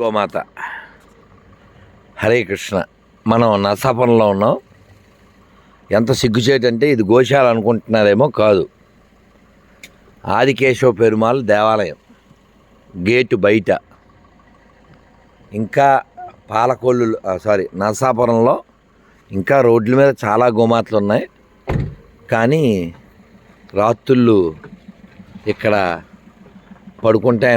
గోమాత. హరే కృష్ణ మనం నరసాపురంలో ఉన్నాం. ఎంత సిగ్గుచేటంటే ఇది గోశాల అనుకుంటున్నారేమో కాదు. ఆదికేశవ పెరుమాళ్ దేవాలయం గేటు బయట. ఇంకా పాలకొల్లు సారీ నరసాపురంలో ఇంకా రోడ్ల మీద చాలా గోమాతలు ఉన్నాయి. కానీ రాత్రుళ్ళు ఇక్కడ పడుకుంటాయి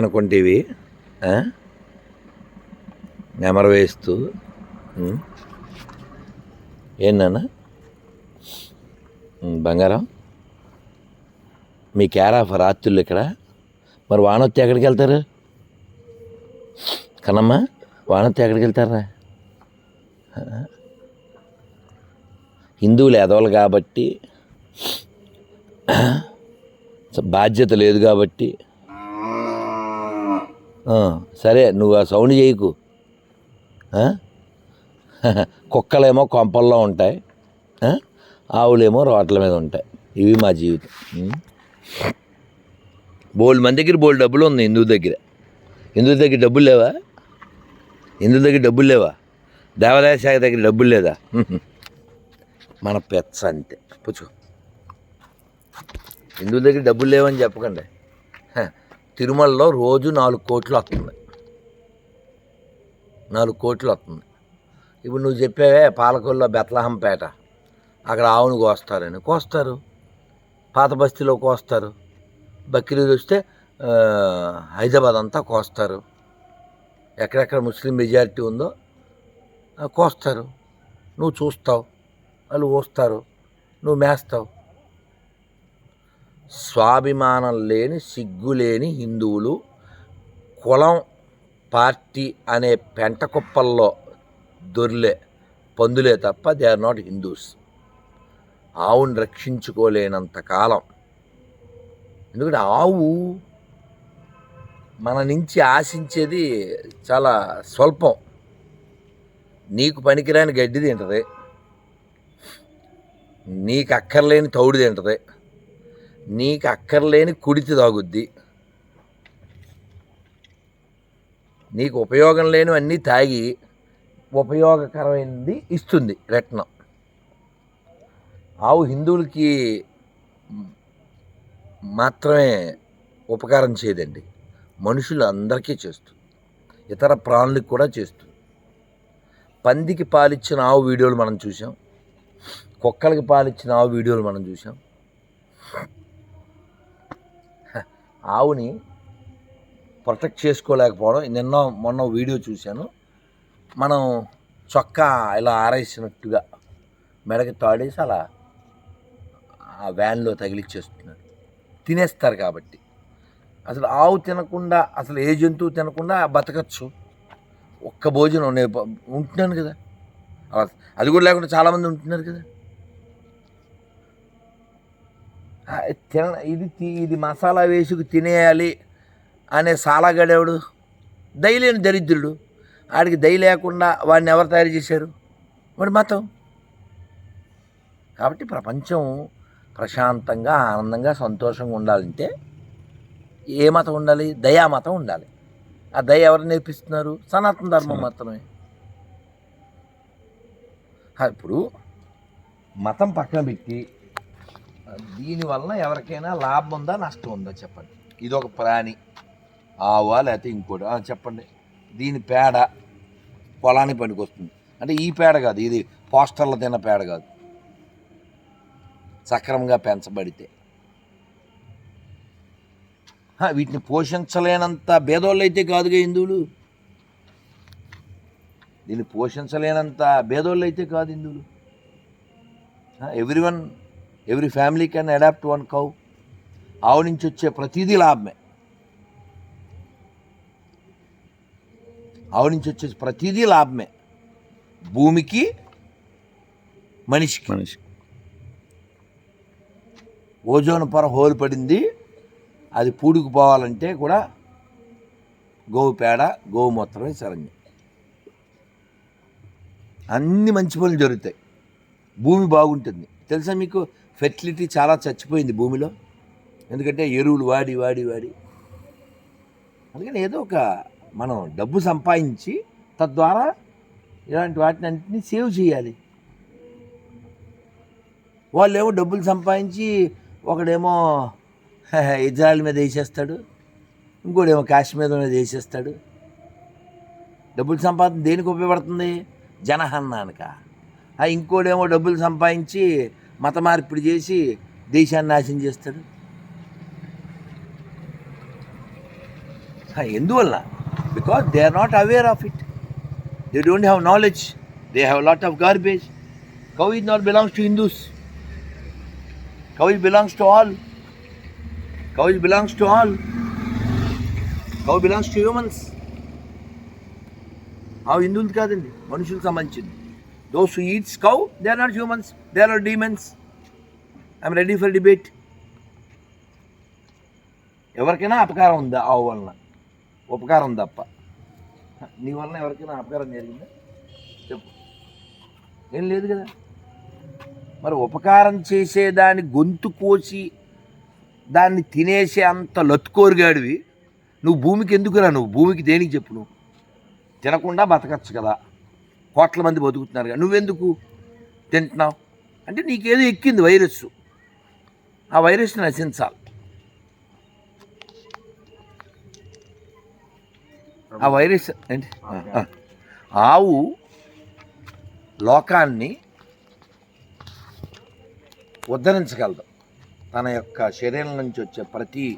నెమరవేస్తూ నెమరు వేస్తూ ఏంటన్నా బంగారం? మీ క్యారా రాత్రులు ఇక్కడ? మరి వానొత్తి ఎక్కడికి వెళ్తారు? కనమ్మా వానొత్తి ఎక్కడికి వెళ్తారా? హిందువులు ఎదవలు కాబట్టి బాధ్యత లేదు కాబట్టి. సరే నువ్వు ఆ సౌండ్ చేయకు. కుక్కలేమో కొంపల్లో ఉంటాయి. ఆవులేమో రోడ్ల మీద ఉంటాయి. ఇవి మా జీవితం. బోల్డ్ మంది దగ్గర బోల్డ్ డబ్బులు ఉంది హిందువు దగ్గర. హిందువు దగ్గర డబ్బులు లేవా? హిందువు దగ్గర డబ్బులు లేవా? దేవాదాయ శాఖ దగ్గర డబ్బులు లేదా? మన పెచ్చ అంతే. పుచ్చు హిందువు దగ్గర డబ్బులు లేవని చెప్పకండి. తిరుమలలో రోజు నాలుగు కోట్లు వస్తుంది నాలుగు కోట్లు వస్తుంది. ఇప్పుడు నువ్వు చెప్పావే పాలకొల్లో బెత్లహంపేట అక్కడ ఆవును కోస్తారని. కోస్తారు. పాత బస్తీలో కోస్తారు. బక్రీద్ వస్తే హైదరాబాద్ అంతా కోస్తారు. ఎక్కడెక్కడ ముస్లిం మెజారిటీ ఉందో కోస్తారు. నువ్వు చూస్తావు. వాళ్ళు కోస్తారు నువ్వు మేస్తావు. స్వాభిమానం లేని సిగ్గు లేని హిందువులు కులం పార్టీ అనే పెంట కుప్పల్లో దొర్లే పందులే తప్ప దే ఆర్ నాట్ హిందూస్. ఆవుని రక్షించుకోలేనంత కాలం. ఎందుకంటే ఆవు మన నుంచి ఆశించేది చాలా స్వల్పం. నీకు పనికిరాని గడ్డి తింటది. నీకు అక్కర్లేని తౌడు తింటది. నీకు అక్కర్లేని కుడితి తాగుద్ది. నీకు ఉపయోగం లేనివన్నీ తాగి ఉపయోగకరమైనది ఇస్తుంది రత్నం. ఆవు హిందువులకి మాత్రమే ఉపకారం చేయదండి. మనుషులు అందరికీ చేస్తుంది. ఇతర ప్రాణులకు కూడా చేస్తుంది. పందికి పాలిచ్చిన ఆవు వీడియోలు మనం చూసాం కుక్కలకి పాలిచ్చిన ఆవు వీడియోలు మనం చూసాం ఆవుని ప్రొటెక్ట్ చేసుకోలేకపోవడం. నిన్న మొన్న వీడియో చూశాను. మనం చొక్కా ఇలా ఆరేసినట్టుగా మెడకి తాడేసి అలా ఆ వ్యాన్లో తగిలిచ్చేస్తున్నారు. తినేస్తారు కాబట్టి. అసలు ఆవు తినకుండా అసలు ఏ జంతువు తినకుండా బతకచ్చు. ఒక్క భోజనం నేను ఉంటున్నాను కదా. అలా అది కూడా లేకుండా చాలామంది ఉంటున్నారు కదా. తిన ఇది తి- ఇది మసాలా వేసుకు తినేయాలి. అనే సాలాగడేవాడు దయలేని దరిద్రుడు. ఆడికి దయ లేకుండా వాడిని ఎవరు తయారు చేశారు? వాడి మతం. కాబట్టి ప్రపంచం ప్రశాంతంగా ఆనందంగా సంతోషంగా ఉండాలంటే ఏ మతం ఉండాలి? దయా మతం ఉండాలి. ఆ దయ ఎవరు నేర్పిస్తున్నారు? సనాతన ధర్మం మాత్రమే. ఇప్పుడు మతం పక్కన పెట్టి దీనివల్ల ఎవరికైనా లాభం ఉందా నష్టం ఉందా చెప్పండి. ఇది ఒక ప్రాణి. ఆవా లేకపోతే ఇంకోటి. చెప్పండి. దీని పేడ పొలానికి పనికొస్తుంది. అంటే ఈ పేడ కాదు ఇది పోస్టర్లు తిన్న పేడ కాదు. సక్రమంగా పెంచబడితే. వీటిని పోషించలేనంత భేదోళ్ళు అయితే కాదుగా హిందువులు. దీన్ని పోషించలేనంత భేదోళ్ళు అయితే కాదు హిందువులు. Every one every family can adopt one cow. ఆవు నుంచి వచ్చే ప్రతిదీ లాభమే. ఆవు నుంచి వచ్చే ప్రతిదీ లాభమే. భూమికి మనిషికి. మనిషి ఓజోన్ పొర హోలు పడింది. అది పూడుకుపోవాలంటే కూడా గోవు పేడ గోవు మూత్రమే శరణ్యం అన్ని మంచి పనులు జరుగుతాయి. భూమి బాగుంటుంది. తెలుసా మీకు? ఫెర్టిలిటీ చాలా చచ్చిపోయింది భూమిలో. ఎందుకంటే ఎరువులు వాడి వాడి వాడి. అందుకని ఏదో ఒక మనం డబ్బు సంపాదించి తద్వారా ఇలాంటి వాటిని అన్నింటినీ సేవ్ చేయాలి. వాళ్ళేమో డబ్బులు సంపాదించి ఒకడేమో ఇజ్రాయల్ మీద వేసేస్తాడు ఇంకోడేమో కాశ్మీర్ మీద వేసేస్తాడు. డబ్బులు సంపాదన దేనికి ఉపయోగపడుతుంది? జనహన్నానుక. ఇంకోడేమో డబ్బులు సంపాదించి మత మార్పిడి చేసి దేశాన్ని నాశనం చేస్తాడు. ఎందువల్ల? because they are not aware of it they don't have knowledge they have lot of garbage cow is not belongs to Hindus cow is belongs to all cow is belongs to all cow belongs to humans ah హిందువులు కాదండి మనుషులకు సంబంధించింది those eats cow they are not humans they are demons I'm ready for debate ఎవరికైనా అపకారం ఉందా ఆవు వలన ఉపకారం తప్ప. నీ వలన ఎవరికైనా అపకారం జరిగిందా? చెప్పు. ఏం లేదు కదా. మరి ఉపకారం చేసేదాన్ని గొంతు కోసి దాన్ని తినేసే అంత లతుకోరుగాడివి నువ్వు భూమికి ఎందుకురా నువ్వు? భూమికి దేనికి చెప్పు నువ్వు? తినకుండా బతకచ్చు కదా. కోట్ల మంది బతుకుతున్నారు కదా. నువ్వెందుకు తింటున్నావు? అంటే నీకేదో ఎక్కింది వైరస్ ఆ వైరస్ని నశించాలి. ఆ వైరస్ ఏంటి. ఆవు లోకాన్ని ఉద్ధరించగలదు. తన యొక్క శరీరం నుంచి వచ్చే ప్రతి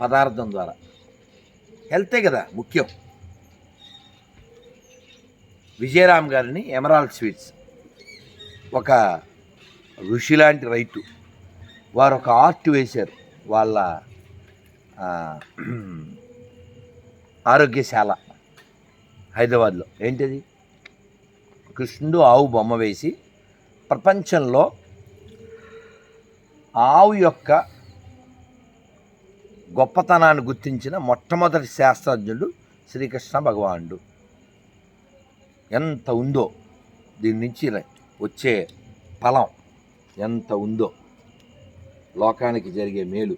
పదార్థం ద్వారా. హెల్తే కదా ముఖ్యం. విజయరామ్ గారిని ఎమరాల్డ్ స్వీట్స్. ఒక ఋషి లాంటి రైతు. వారు ఒక ఆర్ట్ వేశారు. వాళ్ళ ఆరోగ్యశాల హైదరాబాద్లో. ఏంటిది? కృష్ణుడు ఆవు బొమ్మ వేసి ప్రపంచంలో ఆవు యొక్క గొప్పతనాన్ని గుర్తించిన మొట్టమొదటి శాస్త్రజ్ఞుడు శ్రీకృష్ణ భగవానుడు. ఎంత ఉందో దీని నుంచి వచ్చే ఫలం ఎంత ఉందో లోకానికి జరిగే మేలు.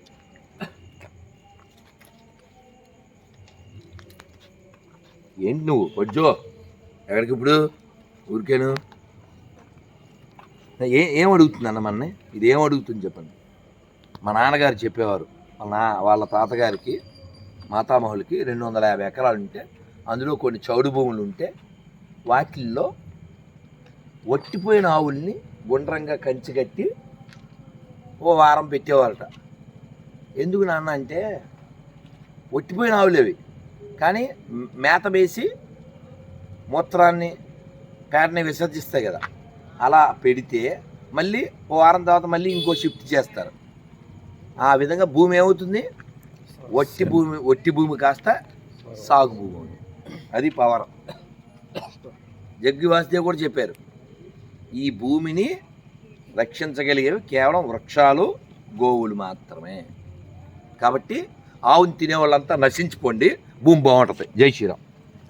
ఏంటి నువ్వు? వజ్జో ఎక్కడికి ఇప్పుడు? ఊరికేను? ఏ ఏం అడుగుతుంది అన్న మన్ని? ఇది ఏం అడుగుతుంది చెప్పండి. మా నాన్నగారు చెప్పేవారు. వాళ్ళ నా వాళ్ళ తాతగారికి మాతామహులకి రెండు వందల యాభై ఎకరాలు ఉంటే అందులో కొన్ని చౌడు భూములు ఉంటే వాటిల్లో ఒట్టిపోయిన ఆవుల్ని గుండ్రంగా కంచి కట్టి ఓ వారం పెట్టేవారట. ఎందుకు నాన్న అంటే ఒట్టిపోయిన ఆవులు అవి కానీ మేత వేసి మూత్రాన్ని పేడని విసర్జిస్తాయి కదా. అలా పెడితే మళ్ళీ ఓ వారం తర్వాత మళ్ళీ ఇంకో షిఫ్ట్ చేస్తారు. ఆ విధంగా భూమి ఏమవుతుంది? ఒట్టి భూమి ఒట్టి భూమి కాస్త సాగు భూమి అవుతుంది. అది పవర్. జగ్గి వాసుదేవ్ కూడా చెప్పారు ఈ భూమిని రక్షించగలిగేవి కేవలం వృక్షాలు గోవులు మాత్రమే. కాబట్టి ఆవుని తినే వాళ్ళంతా నశించుకోండి భూమి బాగుంటుంది. జై శ్రీరామ్.